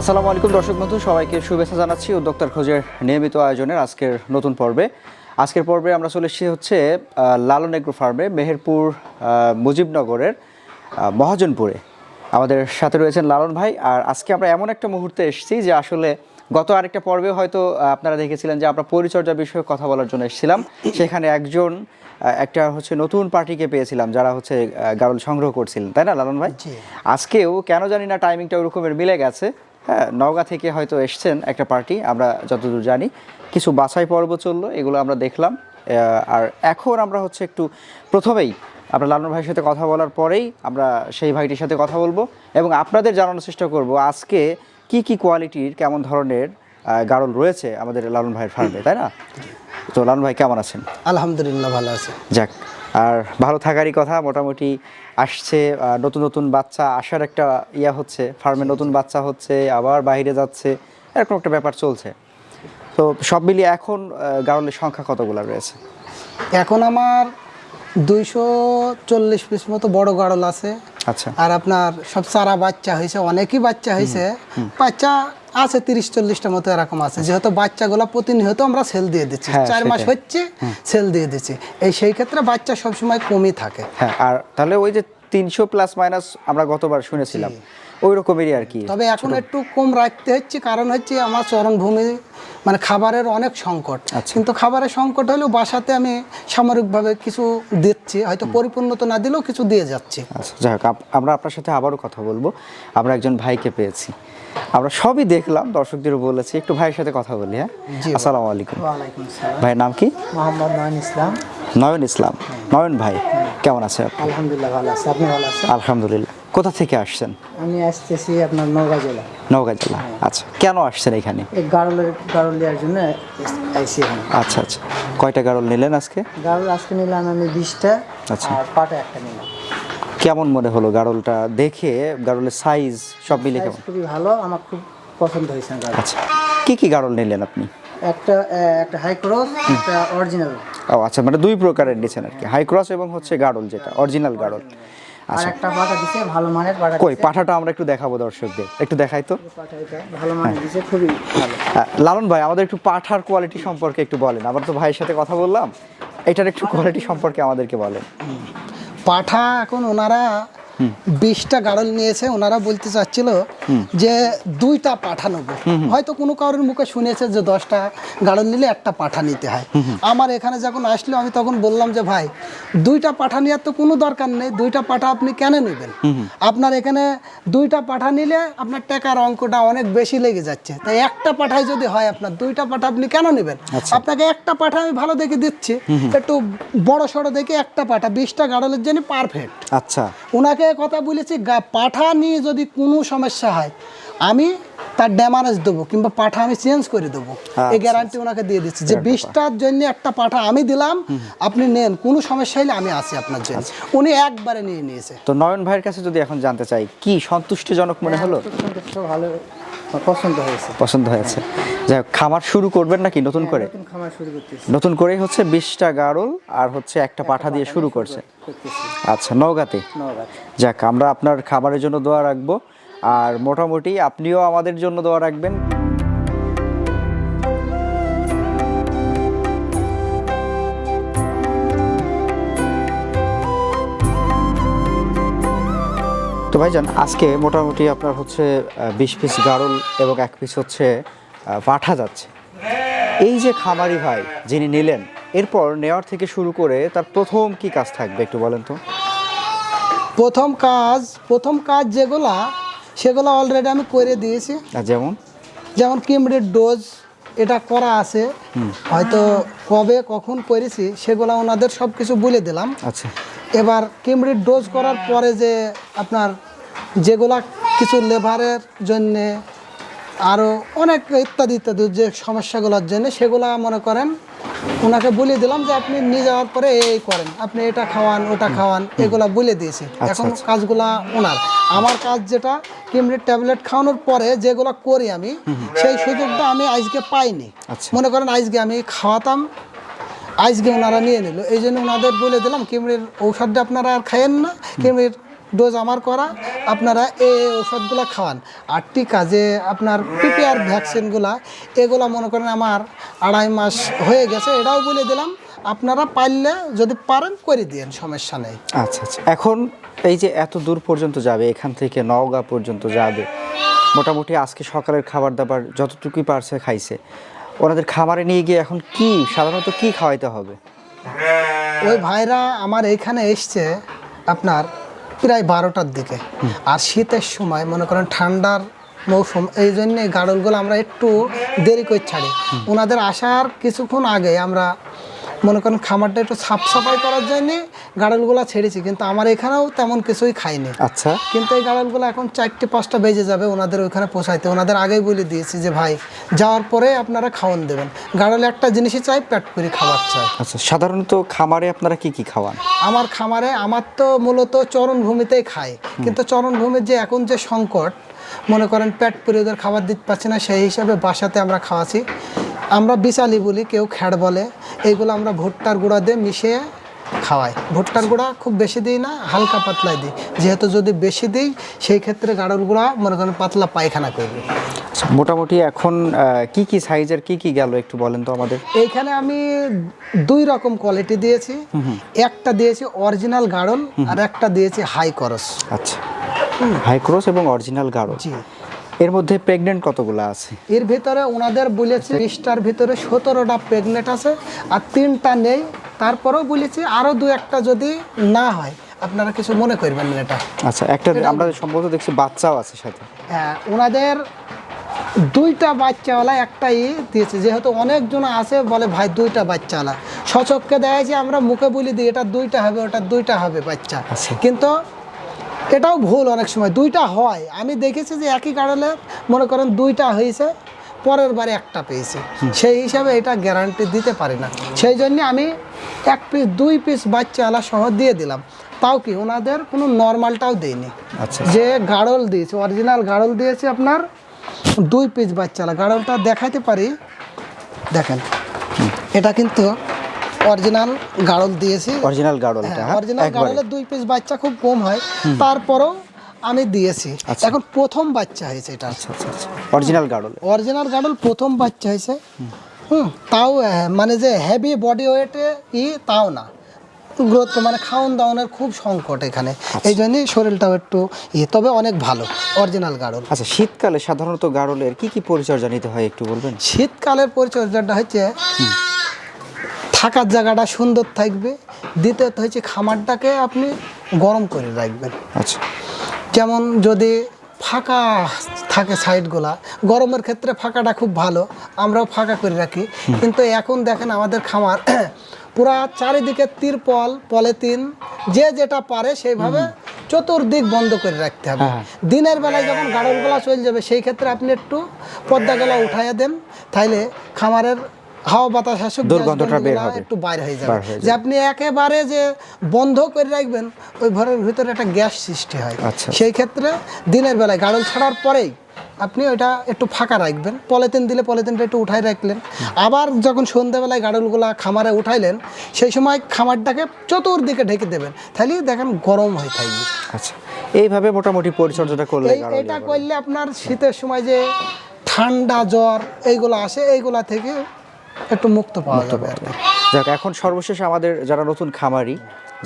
আসসালামু আলাইকুম দর্শক বন্ধু সবাইকে শুভেচ্ছা জানাচ্ছি উদ্যোক্তার খোঁজের নিয়মিত আয়োজনের আজকের নতুন পর্বে। আজকের পর্বে আমরা চলে এসেছি হচ্ছে লালন এগ্রো ফার্মে মেহেরপুর মুজিবনগরের মহাজনপুরে। আমাদের সাথে রয়েছেন লালন ভাই আর আজকে আমরা এমন একটা মুহূর্তে এসেছি যে আসলে গত আরেকটা পর্বে হয়তো আপনারা দেখেছিলেন যে আমরা পরিচর্যা বিষয়ে কথা বলার জন্য এসেছিলাম। সেখানে একজন একটা হচ্ছে নতুন পার্টিকে পেয়েছিলাম যারা হচ্ছে গারল সংগ্রহ করছিলেন। তাই না লালন ভাই? আজকেও কেন জানি না টাইমিংটা ওরকমের মিলে গেছে। হ্যাঁ নওগাঁ থেকে হয়তো এসছেন একটা পার্টি আমরা যতদূর জানি। কিছু বাছাই পর্ব চলল এগুলো আমরা দেখলাম। আর এখন আমরা হচ্ছে একটু প্রথমেই আমরা লালন ভাইয়ের সাথে কথা বলার পরেই আমরা সেই ভাইটির সাথে কথা বলব এবং আপনাদের জানানোর চেষ্টা করব আজকে কি কি কোয়ালিটির কেমন ধরনের গাড়ল রয়েছে আমাদের লালন ভাইয়ের ফার্মে তাই না? তো লালন ভাই কেমন আছেন? আলহামদুলিল্লাহ ভালো আছে। যাক আর ভালো থাকারই কথা মোটামুটি আসছে নতুন নতুন বাচ্চা আসার একটা ইয়া হচ্ছে ফার্মে নতুন বাচ্চা হচ্ছে আবার বাইরে যাচ্ছে এরকম একটা ব্যাপার চলছে। তো সব মিলিয়ে এখন গারলের সংখ্যা কতগুলো রয়েছে? এখন আমার দুইশো চল্লিশ পিস মতো বড় গাড়ল আছে। আচ্ছা। আর আপনার সব সারা বাচ্চা হয়েছে অনেকই বাচ্চা হয়েছে। বাচ্চা আছে তিরিশ চল্লিশটা মতো এরকম আছে। যেহেতু বাচ্চাগুলো প্রতিনিয়ত আমরা সেল দিয়ে দিচ্ছি। হ্যাঁ, চার মাস হচ্ছে সেল দিয়ে দিচ্ছি। এই সেই ক্ষেত্রে বাচ্চা সবসময় কমই থাকে। হ্যাঁ আর তাহলে ওই যে তিনশো প্লাস মাইনাস আমরা গতবার শুনেছিলাম। ওই রকমেরই আর কি তবে এখন একটু কম রাখতে হচ্ছে কারণ হচ্ছে আমার চরণভূমি মানে খাবারের অনেক সংকট। আচ্ছা। কিন্তু খাবারের সংকট হলেও বাসাতে আমি সামরিকভাবে কিছু দিচ্ছি হয়তো পরিপূর্ণ তো না দিলেও কিছু দিয়ে যাচ্ছি। আচ্ছা যাই হোক আমরা আপনার সাথে আবারও কথা বলব। আমরা একজন ভাইকে পেয়েছি। আমরা সবই দেখলাম দর্শকদের বলেছি। একটু ভাইয়ের সাথে কথা বলি হ্যাঁ? আসসালামু আলাইকুম। ভাইয়ের নাম কি? মোহাম্মদ নয়ন ইসলাম। নয়ন ইসলাম। নয়ন ভাই কেমন আছে আলহামদুলিল্লাহ ভালো আছে। আপনি ভালো আছেন? আলহামদুলিল্লাহ। কোথা থেকে আসছেন? আমি আসতেছি আপনার নওগাঁ জেলা। নওগাঁ জেলা। আচ্ছা কেন আসছেন এখানে? গারল দেওয়ার জন্য আইসি আচ্ছা আচ্ছা। কয়টা গারল নিলেন আজকে? গারল আজকে নিলাম আমি বিশটা আচ্ছা। আর পাটা একটা নিলাম। কেমন মনে হলো গারলটা? দেখে গারলের সাইজ সব মিলে কেমন? খুবই ভালো আমার খুব পছন্দ হয়েছে গারল। আচ্ছা কি কি গারল নিলেন আপনি? একটা একটা হাই ক্রস একটা অরিজিনাল ও আচ্ছা মানে দুই প্রকারের নিছেন আর কি হাই ক্রস এবং হচ্ছে গারল যেটা অরিজিনাল গারল। আর একটা পাটা দিছে ভালো মানের পাটা কই পাঠাটা আমরা একটু দেখাবো দর্শকদের একটু দেখাই তো। ভালো মানের দিছে খুবই ভালো। লালন ভাই আমাদের একটু পাঠার কোয়ালিটি সম্পর্কে একটু বলেন আবার তো ভাইয়ের সাথে কথা বললাম এটার একটু কোয়ালিটি সম্পর্কে আমাদেরকে বলেন। পাঠা এখন ওনারা বিশটা গাড়ল নিয়েছে ওনারা বলতে চাচ্ছিল যে দুইটা পাঠা নেব হয়তো কোনো কারোর মুখে শুনেছে যে দশটা গাড়ল নিলে একটা পাঠা নিতে হয়। আমার এখানে যখন আসলো আমি তখন বললাম যে ভাই দুইটা পাঠা নেওয়ার তো কোনো দরকার নেই দুইটা পাঠা আপনি কেন নেবেন? আপনার এখানে দুইটা পাঠা নিলে আপনার টাকার অঙ্কটা অনেক বেশি লেগে যাচ্ছে। তাই একটা পাঠায় যদি হয় আপনার দুইটা পাঠা আপনি কেন নেবেন? আপনাকে একটা পাঠা আমি ভালো দেখে দিচ্ছি। একটু বড় সড়ো দেখে একটা পাঠা বিশটা গাড়লের জন্য পারফেক্ট আচ্ছা। ওনাকে কথা বলেছি গা- পাঠা নিয়ে যদি কোনো সমস্যা হয় আমি তার ড্যামারেজ দেবো কিংবা পাঠা আমি চেঞ্জ করে দেবো। এই আচ্ছা, গ্যারান্টি ওনাকে দিয়ে দিচ্ছি যে বিশটার জন্য একটা পাঠা আমি দিলাম আপনি নেন কোনো সমস্যা হলে আমি আসি আপনার জন্য। আচ্ছা। উনি একবারে নিয়ে নিয়েছে। তো নয়ন ভাইয়ের কাছে যদি এখন জানতে চাই কি সন্তুষ্টিজনক মনে হলো? ভালো পছন্দ হয়েছে। পছন্দ হয়েছে। যাই খামার শুরু করবেন নাকি নতুন করে? নতুন খামার শুরু করতেছি। নতুন করেই হচ্ছে বিশটা গারল আর হচ্ছে একটা পাঠা দিয়ে শুরু করছে। আচ্ছা নওগাঁতে? যাক আমরা আপনার খাবারের জন্য দোয়া রাখব। আর মোটামুটি আপনিও আমাদের জন্য দোয়া রাখবেন। তো ভাইজান আজকে মোটামুটি আপনার হচ্ছে বিশ পিস গারল এবং এক পিস হচ্ছে পাঠা যাচ্ছে। এই যে খামারি ভাই যিনি নিলেন এরপর নেওয়ার থেকে শুরু করে তার প্রথম কি কাজ থাকবে একটু বলেন তো? প্রথম কাজ প্রথম কাজ যেগুলা সেগুলো অলরেডি আমি করে দিয়েছি। যেমন? যেমন কিমড়ির ডোজ এটা করা আছে। হয়তো কবে কখন করেছি সেগুলো ওনাদের সব কিছু বলে দিলাম। আচ্ছা। এবার কিমড়ির ডোজ করার পরে যে আপনার যেগুলা কিছু লেভারের জন্যে আরও অনেক ইত্যাদি ইত্যাদি যে সমস্যাগুলোর জন্য সেগুলা মনে করেন ওনাকে বলে দিলাম যে আপনি নিয়ে যাওয়ার পরে এই করেন আপনি এটা খাওয়ান ওটা খাওয়ান এগুলা বলে দিয়েছে। এখন কাজগুলা ওনার। আমার কাজ যেটা কিমড়ির ট্যাবলেট খাওয়ানোর পরে যেগুলো করি আমি সেই সুযোগটা আমি আজকে পাইনি। আচ্ছা। মনে করেন আজকে আমি খাওয়াতাম আজকে ওনারা নিয়ে নিল। এই জন্য ওনাদের বলে দিলাম কিমড়ির ঔষধটা আপনারা আর খাইয়েন না কিমড়ির ডোজ আমার করা আপনারা এই ওষুধগুলো খাওয়ান। আর টিকা যে আপনার পিপিআর ভ্যাকসিনগুলা এগুলা মনে করেন আমার আড়াই মাস হয়ে গেছে এটাও বলে দিলাম আপনারা পারলে যদি পারেন করে দিন সমস্যা নেই। আচ্ছা আচ্ছা। এখন এই যে এত দূর পর্যন্ত যাবে এখান থেকে নওগাঁ পর্যন্ত যাবে মোটামুটি আজকে সকালের খাবার দাবার যতটুকুই পারছে খাইছে ওনাদের খাবারে নিয়ে গিয়ে এখন কি সাধারণত কি খাওয়াইতে হবে? ওই ভাইরা আমার এইখানে এসছে আপনার প্রায় বারোটার দিকে। আর শীতের সময় মনে করেন ঠান্ডার মৌসুম এই জন্যে গাড়লগুলো আমরা একটু দেরি করে ছাড়ি। ওনাদের আসার কিছুক্ষণ আগে আমরা মনে করেন খামারটা একটু সাফ সাফাই করার জন্যে গাড়লগুলো ছেড়েছি কিন্তু আমার এখানেও তেমন কিছুই খাইনি। আচ্ছা। কিন্তু এই গাড়ালগুলো এখন চারটে পাঁচটা বেজে যাবে ওনাদের ওইখানে পোষাইতে। ওনাদের আগেই বলে দিয়েছি যে ভাই যাওয়ার পরে আপনারা খাওয়ান দেবেন। গাড়লে একটা জিনিসই চাই পেট করে খাবার চাই। আচ্ছা সাধারণত খামারে আপনারা কি কি খাওয়ান? আমার খামারে আমার তো মূলত চরণভূমিতেই খাই। কিন্তু চরণভূমির যে এখন যে সংকট মনে করেন পেট পুরে ওদের খাবার দিতে পারছি না সেই হিসাবে বাসাতে আমরা খাওয়াছি। আমরা বিশালি বলি কেউ খ্যাড় বলে। এইগুলো আমরা ভুট্টার গুঁড়া দিয়ে মিশিয়ে খাওয়াই। ভুট্টার গুঁড়া খুব বেশি দিই না হালকা পাতলাই দিই। যেহেতু যদি বেশি দিই সেই ক্ষেত্রে গাড়ল গুঁড়া মনে করেন পাতলা পায়খানা করবে। আচ্ছা, মোটামুটি এখন কি কি সাইজের কি কি গেল একটু বলেন তো আমাদের? এইখানে আমি দুই রকম কোয়ালিটি দিয়েছি। একটা দিয়েছি অরিজিনাল গাড়ল আর একটা দিয়েছি হাই করস। আচ্ছা। হাই ক্রস এবং অরিজিনাল গাঢ় জি। এর মধ্যে প্রেগনেন্ট কতগুলো আছে? এর ভিতরে ওনাদের বলেছে বিশটার ভিতরে সতেরোটা প্রেগনেন্ট আছে আর তিনটা নেই। তারপরেও বলেছি আরও দু একটা যদি না হয়। আপনারা কিছু মনে করবেন না এটা। আচ্ছা একটা আমরা সম্ভবত দেখছি বাচ্চাও আছে সাথে। হ্যাঁ ওনাদের দুইটা বাচ্চাওয়ালা একটাই দিয়েছে। যেহেতু অনেকজন আছে বলে ভাই দুইটা বাচ্চাওয়ালা। সচককে দেখাচ্ছি আমরা মুখে বলি দিই এটা দুইটা হবে ওটা দুইটা হবে বাচ্চা। আচ্ছা। কিন্তু এটাও ভুল অনেক সময় দুইটা হয়। আমি দেখেছি যে একই কারণে মনে করেন দুইটা হয়েছে পরের বারে একটা পেয়েছি। সেই হিসাবে এটা গ্যারান্টি দিতে পারি না। সেই জন্য আমি এক পিস দুই পিস বাচ্চাওয়ালা সহ দিয়ে দিলাম। তাও কি ওনাদের কোনো নর্মালটাও দেয়নি। আচ্ছা। যে গাড়ল দিয়েছে অরিজিনাল গাড়ল দিয়েছে আপনার দুই পিস বাচ্চালা গাড়লটা দেখাইতে পারি? দেখেন। এটা কিন্তু অরিজিনাল গাড়ল দিয়েছি। অরিজিনাল গাঢ়লটা হ্যাঁ অরিজিনাল একবারে। গাড়লের দুই পিস বাচ্চা খুব কম হয়। তারপরও আমি দিয়েছি। আচ্ছা। এখন প্রথম বাচ্চা হয়েছে এটা আচ্ছা আচ্ছা অরিজিনাল গাঢ়ল অরিজিনাল গাড়ল প্রথম বাচ্চা হয়েছে। হুম। তাও মানে যে হেভি বডি ওয়েটে ই তাও না। গ্রোথ মানে খাওয়ান দাওয়ানের খুব সংকট এখানে। এই জন্যই শরীরটাও একটু ই তবে অনেক ভালো অরিজিনাল গাড়ল। আচ্ছা শীতকালে সাধারণত গাঢ়লের কি কি পরিচর্যা নিতে হয় একটু বলবেন? শীতকালের পরিচর্যাটা হচ্ছে থাকার জায়গাটা সুন্দর থাকবে। দ্বিতীয়ত হচ্ছে খামারটাকে আপনি গরম করে রাখবেন। আচ্ছা। যেমন যদি ফাঁকা থাকে সাইডগুলা গরমের ক্ষেত্রে ফাঁকাটা খুব ভালো আমরাও ফাঁকা করে রাখি। কিন্তু এখন দেখেন আমাদের খামার পুরা চারিদিকে তিরপল পলিথিন যে যেটা পারে সেইভাবে চতুর্দিক বন্ধ করে রাখতে হবে। হ্যাঁ। দিনের বেলায় যখন গাড়লগুলা চলে যাবে সেই ক্ষেত্রে আপনি একটু পর্দাগুলা উঠাইয়া দেন। তাইলে খামারের হাওয়া বাতাস আসুক দুর্গন্ধটা বের হবে। একটু বাইরে হয়ে যাবে। যে আপনি একেবারে যে বন্ধ করে রাখবেন ওই ঘরের ভিতরে একটা গ্যাস সৃষ্টি হয়। আচ্ছা। সেই ক্ষেত্রে দিনের বেলায় গাড়ল ছাড়ার পরেই আপনি ওইটা একটু ফাঁকা রাখবেন। পলিথিন দিলে পলিথিনটা একটু উঠাই রাখলেন। আবার যখন সন্ধ্যাবেলায় গাড়লগুলা খামারে উঠাইলেন সেই সময় খামারটাকে চতুর্দিকে ঢেকে দেবেন। তাহলে দেখেন গরম হয়ে থাকবে। আচ্ছা। এইভাবে মোটামুটি পরিচর্যাটা করলে এটা করলে আপনার শীতের সময় যে ঠান্ডা জ্বর এইগুলো আসে এইগুলা থেকে একটু মুক্ত পাওয়া যাবে আর কি। যাক এখন সর্বশেষ আমাদের যারা নতুন খামারি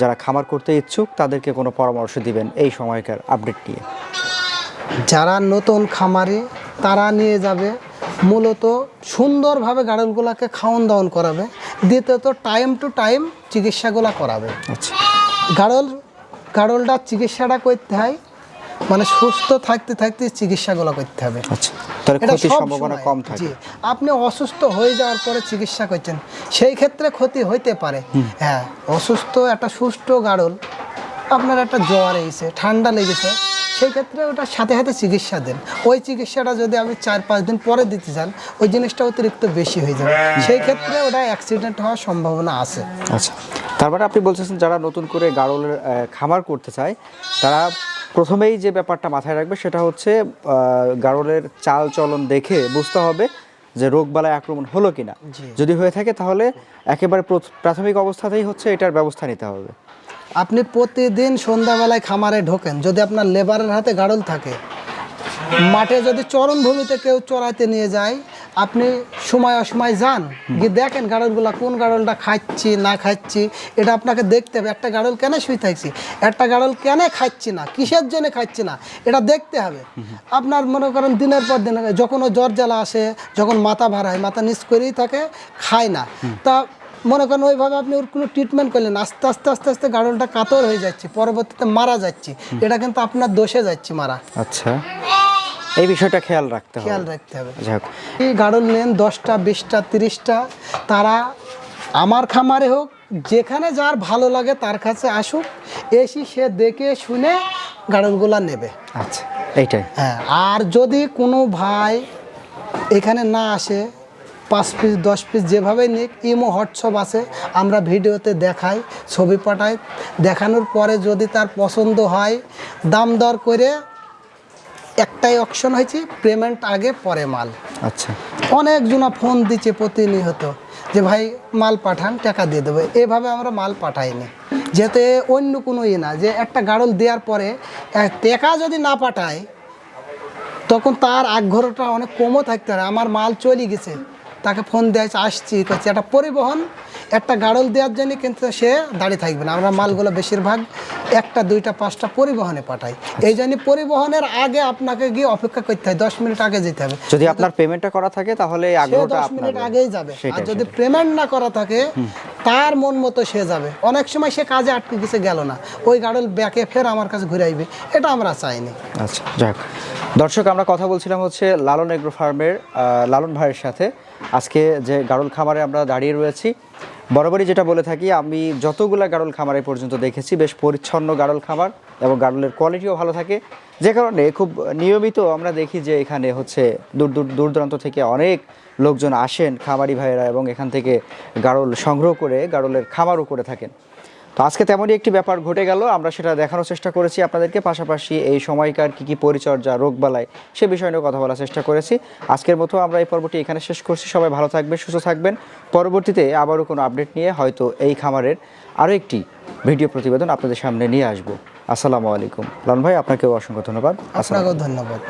যারা খামার করতে ইচ্ছুক তাদেরকে কোনো পরামর্শ দিবেন এই সময়কার আপডেট নিয়ে। যারা নতুন খামারি তারা নিয়ে যাবে। মূলত সুন্দরভাবে গাড়লগুলোকে খাওয়ান দাওয়ান করাবে। দ্বিতীয়ত টাইম টু টাইম চিকিৎসাগুলো করাবে। আচ্ছা। গাড়ল গাড়লটার চিকিৎসাটা করতে হয়। মানে সুস্থ থাকতে থাকতে চিকিৎসাগুলো করতে হবে। আচ্ছা তাহলে ক্ষতির সম্ভাবনা কম থাকে। আপনি অসুস্থ হয়ে যাওয়ার পরে চিকিৎসা করছেন সেই ক্ষেত্রে ক্ষতি হইতে পারে। হ্যাঁ অসুস্থ একটা সুস্থ গাড়ল আপনার একটা জ্বর এসেছে ঠান্ডা লেগেছে সেই ক্ষেত্রে ওটা সাথে সাথে চিকিৎসা দেন। ওই চিকিৎসাটা যদি আপনি চার পাঁচ দিন পরে দিতে চান ওই জিনিসটা অতিরিক্ত বেশি হয়ে যাবে। সেই ক্ষেত্রে ওটা অ্যাক্সিডেন্ট হওয়ার সম্ভাবনা আছে। আচ্ছা তার মানে আপনি বলছেন যারা নতুন করে গাড়লের খামার করতে চায় তারা প্রথমেই যে ব্যাপারটা মাথায় রাখবে সেটা হচ্ছে গাড়লের চাল চলন দেখে বুঝতে হবে যে রোগবালায় আক্রমণ হলো কিনা। যদি হয়ে থাকে তাহলে একেবারে প্রথ- প্রাথমিক অবস্থাতেই হচ্ছে এটার ব্যবস্থা নিতে হবে আপনি প্রতিদিন সন্ধ্যাবেলায় খামারে ঢোকেন যদি আপনার লেবারের হাতে গাড়ল থাকে মাঠে যদি চরণভূমিতে কেউ চড়াইতে নিয়ে যায় আপনি সময় অসময় যান গিয়ে দেখেন গাড়লগুলা কোন গাড়লটা খাচ্ছি না খাচ্ছি। এটা আপনাকে দেখতে হবে একটা গাড়ল কেন শুয়ে থাকছি? একটা গাড়ল কেন খাচ্ছি না? কিসের জন্য খাচ্ছি না? এটা দেখতে হবে। আপনার মনে করেন দিনের পর দিন যখন ও জ্বর জ্বালা আসে যখন মাথা ভার হয় মাথা নিচ করেই থাকে খায় না। তা মনে করেন ওইভাবে আপনি ওর কোনো ট্রিটমেন্ট করলেন আস্তে আস্তে আস্তে আস্তে গাড়লটা কাতর হয়ে যাচ্ছে পরবর্তীতে মারা যাচ্ছে। এটা কিন্তু আপনার দোষে যাচ্ছে মারা। আচ্ছা। এই বিষয়টা খেয়াল রাখতে হবে। খেয়াল রাখতে হবে। এই গাড়ল নেন দশটা বিশটা তিরিশটা তারা আমার খামারে হোক যেখানে যার ভালো লাগে তার কাছে আসুক এসি সে দেখে শুনে গাড়লগুলা নেবে। আচ্ছা এইটাই। হ্যাঁ আর যদি কোনো ভাই এখানে না আসে পাঁচ পিস দশ পিস যেভাবে নিক ইমো হোয়াটসঅ্যাপ আছে আমরা ভিডিওতে দেখাই ছবি পাঠাই। দেখানোর পরে যদি তার পছন্দ হয় দাম দর করে একটাই অপশন হয়েছে পেমেন্ট আগে পরে মাল। আচ্ছা। অনেকজনা ফোন দিচ্ছে প্রতিনিয়ত যে ভাই মাল পাঠান টাকা দিয়ে দেবে। এভাবে আমরা মাল পাঠাইনি। যেতে অন্য কোনো ইয়ে না যে একটা গাড়ল দেওয়ার পরে টাকা যদি না পাঠায় তখন তার আগ্রহটা অনেক কমও থাকতে পারে। আমার মাল চলে গেছে। তাকে ফোন দেওয়া আসছি। করছি একটা পরিবহন একটা গাড়ল দেওয়ার জন্য কিন্তু সে দাঁড়িয়ে থাকবে না। আমরা মালগুলো বেশিরভাগ একটা দুইটা পাঁচটা পরিবহনে পাঠাই। এই জন্য পরিবহনের আগে আপনাকে গিয়ে অপেক্ষা করতে হয়। দশ মিনিট আগে যেতে হবে। যদি আপনার পেমেন্টটা করা থাকে তাহলে দশ মিনিট আগেই যাবে। আর যদি পেমেন্ট না করা থাকে তার মন মতো সে যাবে। অনেক সময় সে কাজে আটকে গেছে গেল না। ওই গাড়ল ব্যাকে ফের আমার কাছে ঘুরে আসবে। এটা আমরা চাইনি। আচ্ছা যাক। দর্শক আমরা কথা বলছিলাম হচ্ছে লালন এগ্রো ফার্মের লালন ভাইয়ের সাথে। আজকে যে গাড়ল খামারে আমরা দাঁড়িয়ে রয়েছি, বরাবরই যেটা বলে থাকি, আমি যতগুলা গাড়ল খামারে পর্যন্ত দেখেছি, বেশ পরিচ্ছন্ন গাড়ল খামার এবং গাড়লের কোয়ালিটিও ভালো থাকে। যে কারণে খুব নিয়মিত আমরা দেখি যে এখানে হচ্ছে দূর দূর দূর দূরান্ত থেকে অনেক লোকজন আসেন খামারি ভাইয়েরা এবং এখান থেকে গাড়ল সংগ্রহ করে গাড়লের খামারও করে থাকেন। তো আজকে তেমনই একটি ব্যাপার ঘটে গেল। আমরা সেটা দেখানোর চেষ্টা করেছি আপনাদেরকে। পাশাপাশি এই সময়কার কী কী পরিচর্যা রোগ রোগবালাই সে বিষয় নিয়ে কথা বলার চেষ্টা করেছি। আজকের মতো আমরা এই পর্বটি এখানে শেষ করছি। সবাই ভালো থাকবেন, সুস্থ থাকবেন। পরবর্তীতে আবারও কোনো আপডেট নিয়ে হয়তো এই খামারের আরও একটি ভিডিও প্রতিবেদন আপনাদের সামনে নিয়ে আসব। আসসালামু আলাইকুম। লালন ভাই, আপনাকেও অসংখ্য ধন্যবাদ। আপনাকেও ধন্যবাদ।